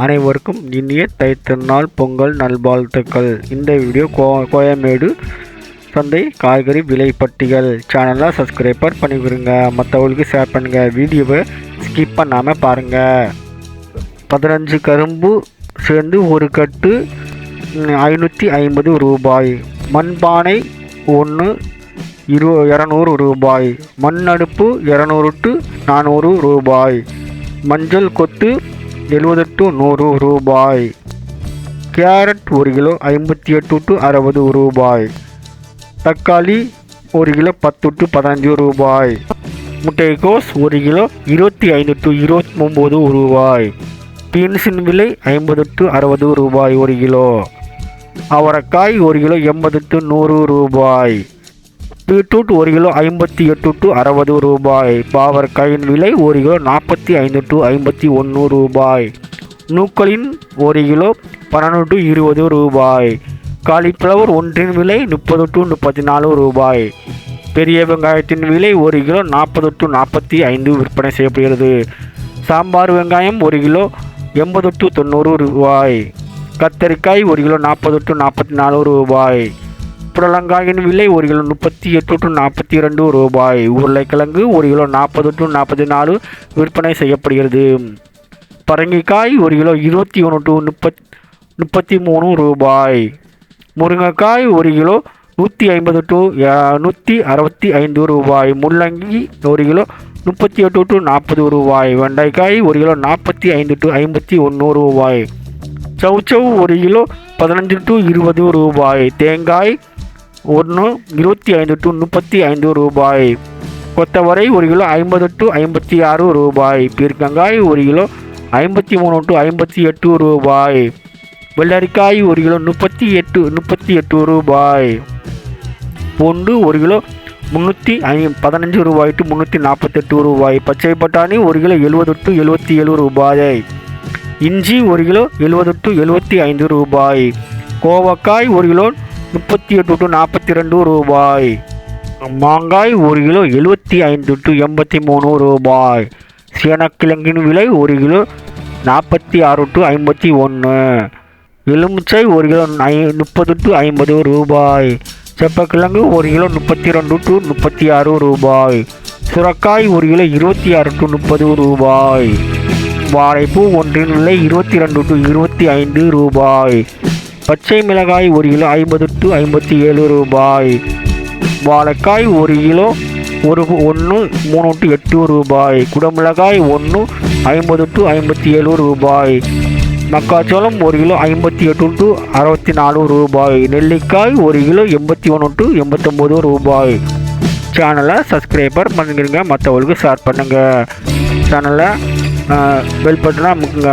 அனைவருக்கும் இனிய தைத்திருநாள் பொங்கல் நல்வாழ்த்துக்கள். இந்த வீடியோ கோ கோயமேடு சந்தை காய்கறி விலை பட்டிகள் சேனலாக சப்ஸ்கிரைபர் பண்ணிக்கிறங்க மற்றவங்களுக்கு ஷேர் பண்ணுங்கள் வீடியோவை ஸ்கிப் பண்ணாமல் பாருங்கள் பதினஞ்சு கரும்பு சேர்ந்து ஒரு கட்டு ஐநூற்றி ஐம்பது ரூபாய். மண்பானை ஒன்று இரு இரநூறு ரூபாய். மண் அடுப்பு இரநூறு டு நானூறு ரூபாய். மஞ்சள் கொத்து எழுபது டு நூறு ரூபாய். கேரட் ஒரு கிலோ ஐம்பத்தி எட்டு டு அறுபது ரூபாய். தக்காளி ஒரு கிலோ பத்து டு பதினஞ்சு ரூபாய். முட்டைக்கோஸ் ஒரு கிலோ இருபத்தி ஐந்து டு இருபத்தி ஒம்பது ரூபாய். பீன்ஸின் விலை ஐம்பது டு அறுபது ரூபாய் ஒரு கிலோ. அவரைக்காய் ஒரு கிலோ எண்பது டு நூறு ரூபாய். பீட்ரூட் ஒரு கிலோ ஐம்பத்தி எட்டு டு அறுபது ரூபாய். பாவற்காயின் விலை ஒரு கிலோ நாற்பத்தி ஐந்து டு ஐம்பத்தி ஒன்று ரூபாய். நூக்களின் ஒரு கிலோ பன்னெண்டு டு இருபது ரூபாய். காலிஃப்ளவர் ஒன்றின் விலை முப்பது டு முப்பத்தி நாலு ரூபாய். பெரிய வெங்காயத்தின் விலை ஒரு கிலோ நாற்பது டு நாற்பத்தி ஐந்து விற்பனை செய்யப்படுகிறது. சாம்பார் வெங்காயம் ஒரு கிலோ எண்பது டு தொண்ணூறு ரூபாய். கத்தரிக்காய் ஒரு கிலோ நாற்பது டு நாற்பத்தி நாலு ரூபாய். புடலங்காயின் விலை ஒரு கிலோ முப்பத்தி எட்டு டு நாற்பத்தி இரண்டு ரூபாய். உருளைக்கிழங்கு ஒரு கிலோ நாற்பது டு நாற்பத்தி நாலு விற்பனை செய்யப்படுகிறது. பரங்கிக்காய் ஒரு கிலோ இருபத்தி ஒன்று டு முப்பத் முப்பத்தி மூணு ரூபாய். முருங்கைக்காய் ஒரு கிலோ நூற்றி ஐம்பது டு நூற்றி அறுபத்தி ஐந்து ரூபாய். முள்ளங்கி ஒரு கிலோ முப்பத்தி எட்டு டு நாற்பது ரூபாய். வெண்டைக்காய் ஒரு கிலோ நாற்பத்தி ஐந்து டு ஐம்பத்தி ஒன்று ரூபாய். சவுச்சவ் ஒரு கிலோ பதினஞ்சு டு இருபது ரூபாய். தேங்காய் ஒன்று இருபத்தி ஐந்து டு முப்பத்தி ஐந்து ரூபாய். கொத்தவரை ஒரு கிலோ ஐம்பது டு ஐம்பத்தி ஆறு ரூபாய். பீர்க்கங்காய் ஒரு கிலோ ஐம்பத்தி மூணு டு ஐம்பத்தி எட்டு ரூபாய். வெள்ளரிக்காய் ஒரு கிலோ முப்பத்தி எட்டு முப்பத்தி எட்டு ரூபாய். பூண்டு ஒரு கிலோ முந்நூற்றி ஐ பதினஞ்சு ரூபாய் டு முந்நூற்றி நாற்பத்தெட்டு ரூபாய். பச்சை பட்டாணி ஒரு கிலோ எழுபது டு எழுபத்தி ஏழு ரூபாய். இஞ்சி ஒரு கிலோ எழுபது டு எழுபத்தி ஐந்து ரூபாய். கோவக்காய் ஒரு கிலோ முப்பத்தி எட்டு டு நாற்பத்தி ரெண்டு ரூபாய். மாங்காய் ஒரு கிலோ எழுபத்தி ஐந்து டு எண்பத்தி மூணு ரூபாய். சேனக்கிழங்கின் விலை ஒரு கிலோ நாற்பத்தி ஆறு டு ஐம்பத்தி ஒன்று. எலுமிச்சை ஒரு கிலோ ஐ முப்பது டு ஐம்பது ரூபாய். செப்பக்கிழங்கு ஒரு கிலோ முப்பத்தி ரெண்டு டு முப்பத்தி ஆறு ரூபாய். சுரக்காய் ஒரு கிலோ இருபத்தி ஆறு டு முப்பது ரூபாய். வாழைப்பூ ஒன்றின் விலை இருபத்தி ரெண்டு டு இருபத்தி ஐந்து ரூபாய். பச்சை மிளகாய் ஒரு கிலோ ஐம்பது டு ஐம்பத்தி ஏழு ரூபாய். வாழைக்காய் ஒரு கிலோ ஒரு ஒன்று மூணு டு எட்டு ரூபாய். குடமிளகாய் ஒன்று ஐம்பது டு ஐம்பத்தி ஏழு ரூபாய். மக்காச்சோளம் ஒரு கிலோ ஐம்பத்தி எட்டு டு அறுபத்தி நாலு ரூபாய். நெல்லிக்காய் ஒரு கிலோ எண்பத்தி ஒன்று டு எண்பத்தொம்போது ரூபாய். சேனலை சப்ஸ்கிரைபர் பண்ணிக்கிறீங்க மற்றவங்களுக்கு ஷேர் பண்ணுங்கள் சேனலை பெல் பட்டனாக அமுக்குங்க.